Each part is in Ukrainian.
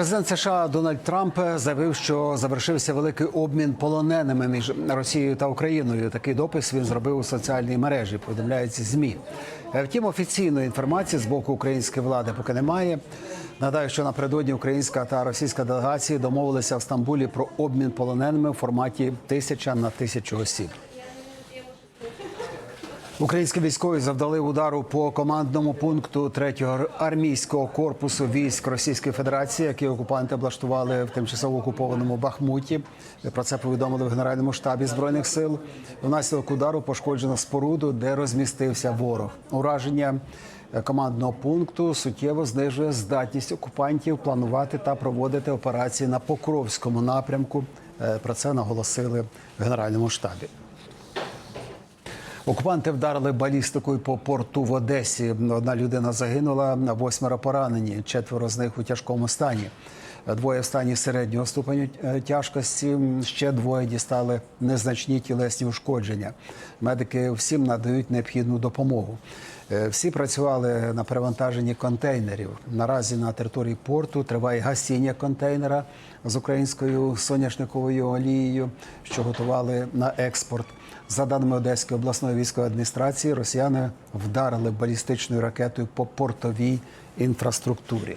Президент США Дональд Трамп заявив, що завершився великий обмін полоненими між Росією та Україною. Такий допис він зробив у соціальній мережі. Повідомляється змі. Е, Втім, офіційної інформації з боку української влади поки немає. Нагадаю, що напередодні українська та російська делегації домовилися в Стамбулі про обмін полоненими в форматі тисяча на тисячу осіб. Українські військові завдали удару по командному пункту 3-го армійського корпусу військ Російської Федерації, які окупанти облаштували в тимчасово окупованому Бахмуті. Про це повідомили в Генеральному штабі збройних сил. Внаслідок удару пошкоджено споруду, де розмістився ворог. Ураження командного пункту суттєво знижує здатність окупантів планувати та проводити операції на Покровському напрямку. Е, Про це наголосили в Генеральному штабі. Окупанти вдарили балістикою по порту в Одесі. Одна людина загинула, восьмеро поранені. Четверо з них у тяжкому стані. Двоє в стані середнього ступеню е, тяжкості. Ще двоє дістали незначні тілесні ушкодження. Медики всім надають необхідну допомогу. Е, Всі працювали на перевантаженні контейнерів. Наразі на території порту триває гасіння контейнера з українською соняшниковою олією, що готували на експорт. За даними Одеської обласної військової адміністрації, росіяни вдарили балістичною ракетою по портовій інфраструктурі.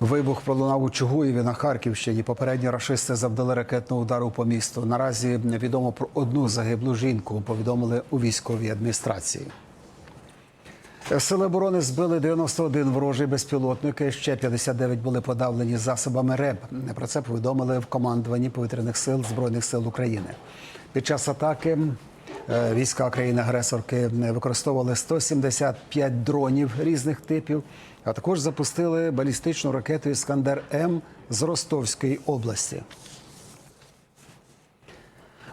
Вибух пролунав у Чугуєві на Харківщині. Попередньо рашисти завдали ракетного удару по місту. Наразі відомо про одну загиблу жінку. Повідомили у військовій адміністрації. Сили оборони збили 91 ворожий безпілотник. Ще 59 були подавлені засобами РЕБ. Про це повідомили в командуванні повітряних сил збройних сил України. Під час атаки війська країни-агресорки використовували 175 дронів різних типів, а також запустили балістичну ракету Іскандер М з Ростовської області.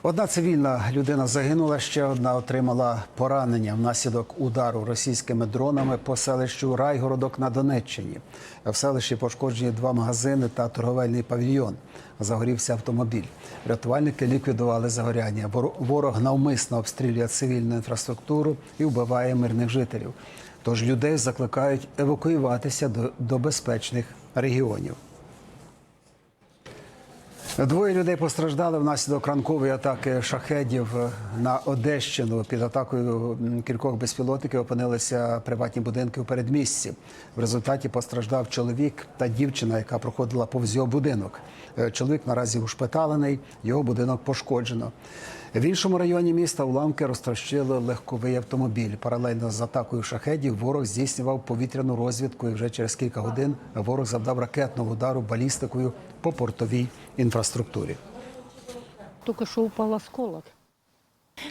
Одна цивільна людина загинула, ще одна отримала поранення внаслідок удару російськими дронами по селищу Райгородок на Донеччині. В селищі пошкоджені два магазини та торговельний павільйон. Загорівся автомобіль. Рятувальники ліквідували загоряння. Ворог навмисно обстрілює цивільну інфраструктуру і вбиває мирних жителів. Тож людей закликають евакуюватися до, до безпечних регіонів. Двоє людей постраждали внаслідок ранкової атаки шахедів на Одещину. Під атакою кількох безпілотників опинилися приватні будинки у передмісті. В результаті постраждав чоловік та дівчина, яка проходила повз його будинок. Е, Чоловік наразі ушпиталений, його будинок пошкоджено. В іншому районі міста уламки розтрощили легковий автомобіль. Паралельно з атакою шахедів ворог здійснював повітряну розвідку. І вже через кілька годин ворог завдав ракетного удару балістикою по портовій інфраструктурі. Тільки що упал осколок.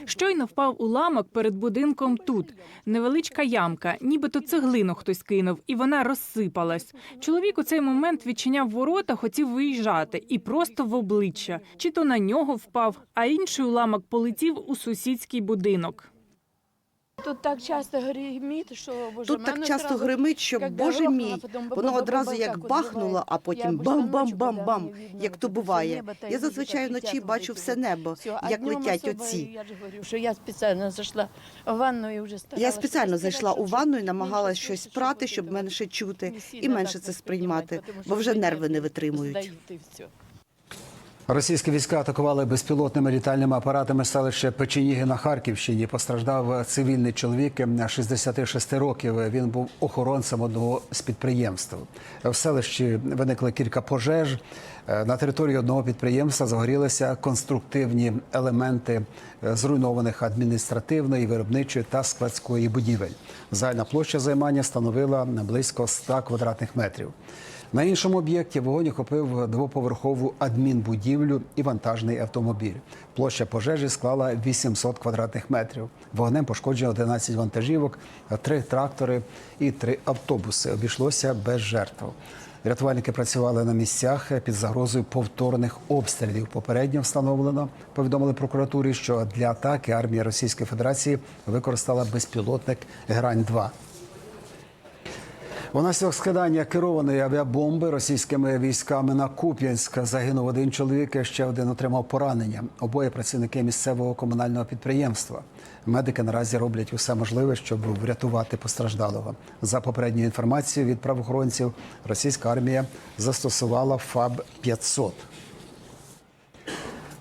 Щойно впав уламок перед будинком тут. Невеличка ямка, нібито цеглину хтось кинув, і вона розсипалась. Чоловік у цей момент відчиняв ворота, хотів виїжджати, і просто в обличчя. Чи то на нього впав, а інший уламок полетів у сусідський будинок. Тут так часто гримить, що боже, Тут так часто гримить, що боже мій, воно одразу як бахнуло, а потім бам-бам-бам-бам, як то буває. Я зазвичай вночі бачу все небо, як летять оці. Я ж говорю, що я спеціально зайшла в ванну і вже Я спеціально зайшла у ванну і намагалась щось прати, щоб менше чути і менше це сприймати, бо вже нерви не витримують. Російські війська атакували безпілотними літальними апаратами селище Печеніги на Харківщині. Постраждав цивільний чоловік 66 років. Він був охоронцем одного з підприємств. В селищі виникли кілька пожеж. Е, На території одного підприємства загорілися конструктивні елементи е, зруйнованих адміністративної, виробничої та складської будівель. Загальна площа займання становила близько 100 квадратних метрів. На іншому об'єкті вогонь охопив двоповерхову адмінбудівлю і вантажний автомобіль. Площа пожежі склала 800 квадратних метрів. Вогнем пошкоджено 11 вантажівок, три трактори і три автобуси. Обійшлося без жертв. Рятувальники працювали на місцях під загрозою повторних обстрілів. Попередньо встановлено, повідомили прокуратурі, що для атаки армія Російської Федерації використала безпілотник Грань 2 Унаслідок скидання керованої авіабомби російськими військами на Куп'янськ загинув один чоловік, і ще один отримав поранення. Обоє працівники місцевого комунального підприємства. Медики наразі роблять усе можливе, щоб врятувати постраждалого. За попередньою інформацією від правоохоронців, російська армія застосувала ФАБ 500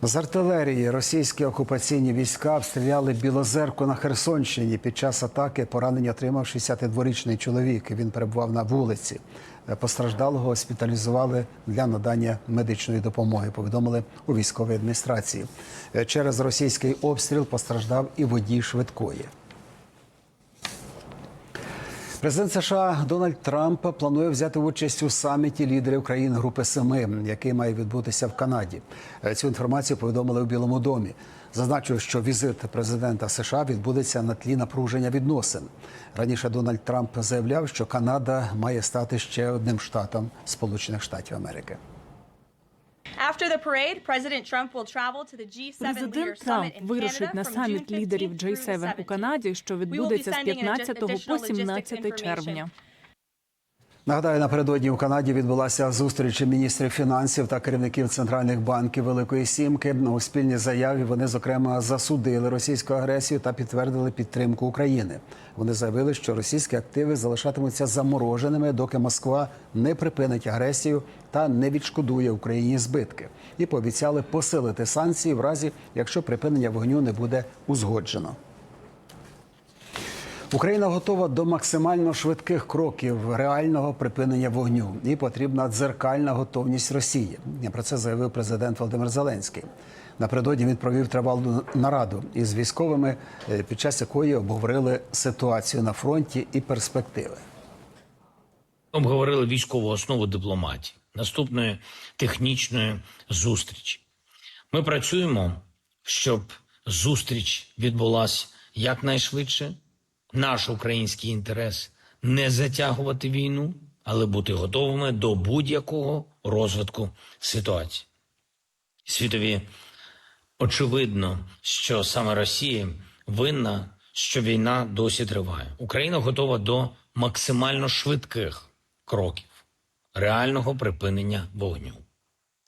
з артилерії російські окупаційні війська обстріляли Білозерку на Херсонщині. Під час атаки поранення отримав 62-річний чоловік. Він перебував на вулиці. Постраждалого госпіталізували для надання медичної допомоги. Повідомили у військовій адміністрації. Через російський обстріл постраждав і водій швидкої. Президент США Дональд Трамп планує взяти участь у саміті лідерів країн Групи Семи, який має відбутися в Канаді. Цю інформацію повідомили у Білому домі. Зазначив, що візит президента США відбудеться на тлі напруження відносин. Раніше Дональд Трамп заявляв, що Канада має стати ще одним штатом Сполучених Штатів Америки. Президент Трамп вирушить на саміт лідерів 15 through G7 у 17. Канаді, що відбудеться з sending an 15 по additional logistic 17 information. червня. Нагадаю, напередодні в Канаді відбулася зустріч міністрів фінансів та керівників центральних банків Великої Сімки. У спільній заяві вони зокрема засудили російську агресію та підтвердили підтримку України. Вони заявили, що російські активи залишатимуться замороженими, доки Москва не припинить агресію та не відшкодує Україні збитки. І пообіцяли посилити санкції в разі, якщо припинення вогню не буде узгоджено. Україна готова до максимально швидких кроків реального припинення вогню. І потрібна дзеркальна готовність Росії. Про це заявив президент Володимир Зеленський. Напередодні він провів тривалу нараду із військовими, е, під час якої обговорили ситуацію на фронті і перспективи. обговорили військову основу дипломатії, наступної технічної зустрічі. Ми працюємо, щоб зустріч відбулася якнайшвидше. Наш український інтерес не затягувати війну, але бути готовими до будь-якого розвитку ситуації. Світові очевидно, що саме Росія винна, що війна досі триває. Україна готова до максимально швидких кроків реального припинення вогню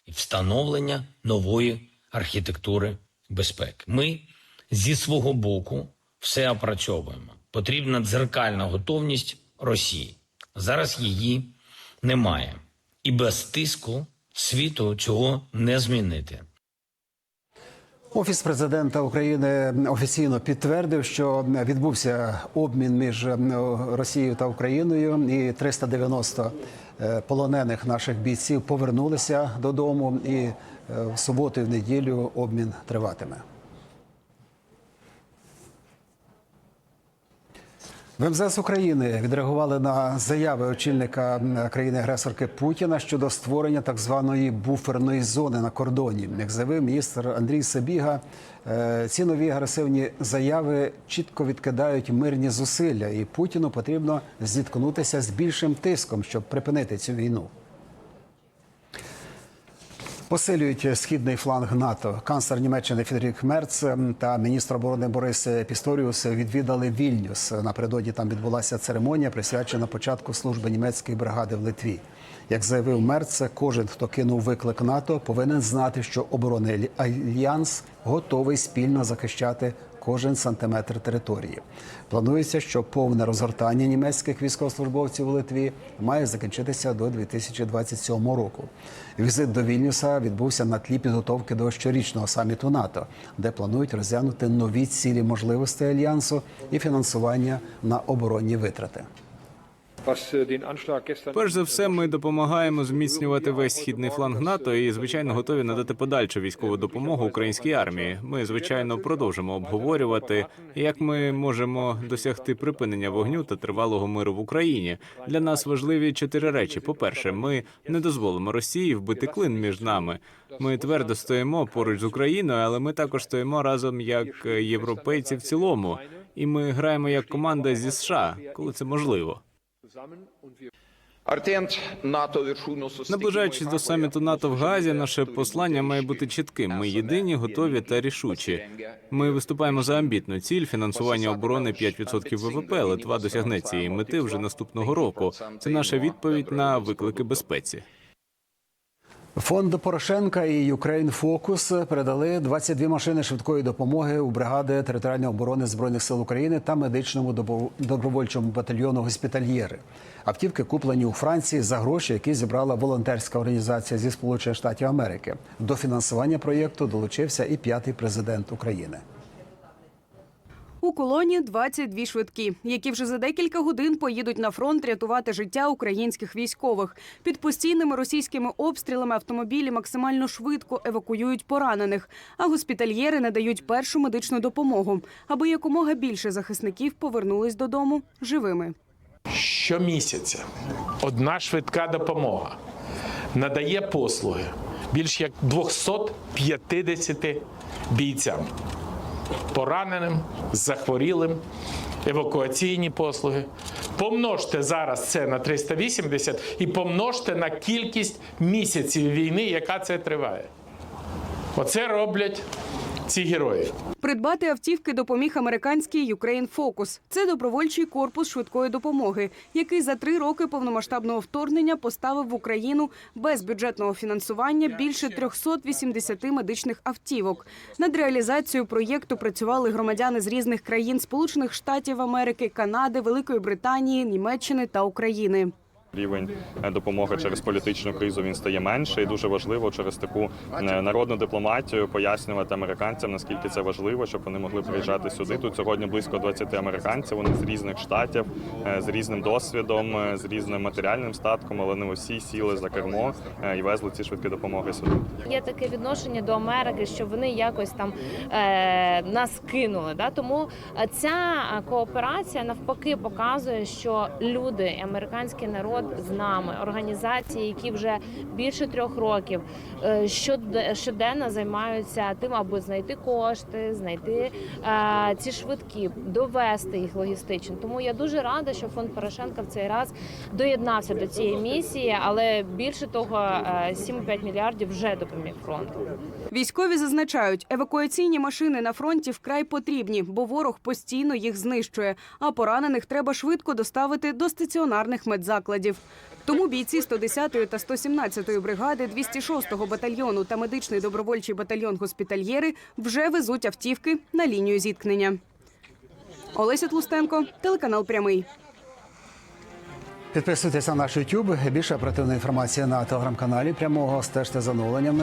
і встановлення нової архітектури безпеки. Ми зі свого боку все опрацьовуємо. Потрібна дзеркальна готовність Росії. Зараз її немає, і без тиску світу цього не змінити. Офіс президента України офіційно підтвердив, що відбувся обмін між Росією та Україною, і 390 е, полонених наших бійців повернулися додому. І е, в суботу і в неділю обмін триватиме. В МЗС України відреагували на заяви очільника країни-агресорки Путіна щодо створення так званої буферної зони на кордоні. Як заявив міністр Андрій Сабіга, е, ці нові агресивні заяви чітко відкидають мирні зусилля, і Путіну потрібно зіткнутися з більшим тиском, щоб припинити цю війну. Посилюють східний фланг НАТО. Канцлер Німеччини Фідріх Мерц та міністр оборони Борис Пісторіус відвідали Вільнюс. Напередодні там відбулася церемонія, присвячена початку служби німецької бригади в Литві. Як заявив Мерц, кожен, хто кинув виклик НАТО, повинен знати, що оборонний альянс готовий спільно захищати кожен сантиметр території. Планується, що повне розгортання німецьких військовослужбовців у Литві має закінчитися до 2027 року. Візит до Вільнюса відбувся на тлі підготовки до щорічного саміту НАТО, де планують розглянути нові цілі можливості альянсу і фінансування на оборонні витрати. Перш за все, ми допомагаємо зміцнювати весь східний фланг НАТО і, звичайно, готові надати подальшу військову допомогу українській армії. Ми, звичайно, продовжимо обговорювати, як ми можемо досягти припинення вогню та тривалого миру в Україні. Для нас важливі чотири речі. По перше, ми не дозволимо Росії вбити клин між нами. Ми твердо стоїмо поруч з Україною, але ми також стоїмо разом як європейці в цілому, і ми граємо як команда зі США, коли це можливо. Наближаючись до саміту НАТО в Газі, наше послання має бути чітким. Ми єдині, готові та рішучі. Ми виступаємо за амбітну ціль фінансування оборони 5% ВВП. Литва досягне цієї мети вже наступного року. Це наша відповідь на виклики безпеці. Фонд Порошенка і Юкрейн Фокус передали 22 машини швидкої допомоги у бригади територіальної оборони збройних сил України та медичному добро- добровольчому батальйону госпітальєри. Автівки куплені у Франції за гроші, які зібрала волонтерська організація зі Сполучених Штатів Америки. До фінансування проєкту долучився і п'ятий президент України. У колоні 22 швидкі, які вже за декілька годин поїдуть на фронт рятувати життя українських військових. Під постійними російськими обстрілами автомобілі максимально швидко евакуюють поранених, а госпітальєри надають першу медичну допомогу, аби якомога більше захисників повернулись додому живими. Щомісяця одна швидка допомога надає послуги більш як 250 бійцям, пораненим, захворілим, евакуаційні послуги. Помножте зараз це на 380 і помножте на кількість місяців війни, яка це триває. Оце роблять ці герої. Придбати автівки допоміг американський Ukraine Focus. Це добровольчий корпус швидкої допомоги, який за три роки повномасштабного вторгнення поставив в Україну без бюджетного фінансування більше 380 медичних автівок. Над реалізацією проєкту працювали громадяни з різних країн Сполучених Штатів Америки, Канади, Великої Британії, Німеччини та України. Рівень допомоги через політичну кризу він стає менше, і дуже важливо через таку е, народну дипломатію пояснювати американцям, наскільки це важливо, щоб вони могли приїжджати сюди. Тут сьогодні близько 20 американців. Вони з різних штатів, е, з різним досвідом, е, з різним матеріальним статком, але не усі сіли за кермо і везли ці швидкі допомоги сюди. Є таке відношення до Америки, що вони якось там е, нас кинули. Да? Тому ця кооперація навпаки показує, що люди, американський народ з нами, організації, які вже більше трьох років е, щоденно займаються тим, аби знайти кошти, знайти е, ці швидкі, довести їх логістично. Тому я дуже рада, що фонд Порошенка в цей раз доєднався до цієї місії, але більше того, е, 7,5 мільярдів вже допоміг фронту. Військові зазначають, евакуаційні машини на фронті вкрай потрібні, бо ворог постійно їх знищує. А поранених треба швидко доставити до стаціонарних медзакладів. Тому бійці 110-ї та 117-ї бригади, 206-го батальйону та медичний добровольчий батальйон госпітальєри вже везуть автівки на лінію зіткнення. Олеся Тлустенко, телеканал Прямий. Підписуйтесь на наш YouTube. Більше оперативної інформації на телеграм-каналі. Прямого стежте за оновленнями.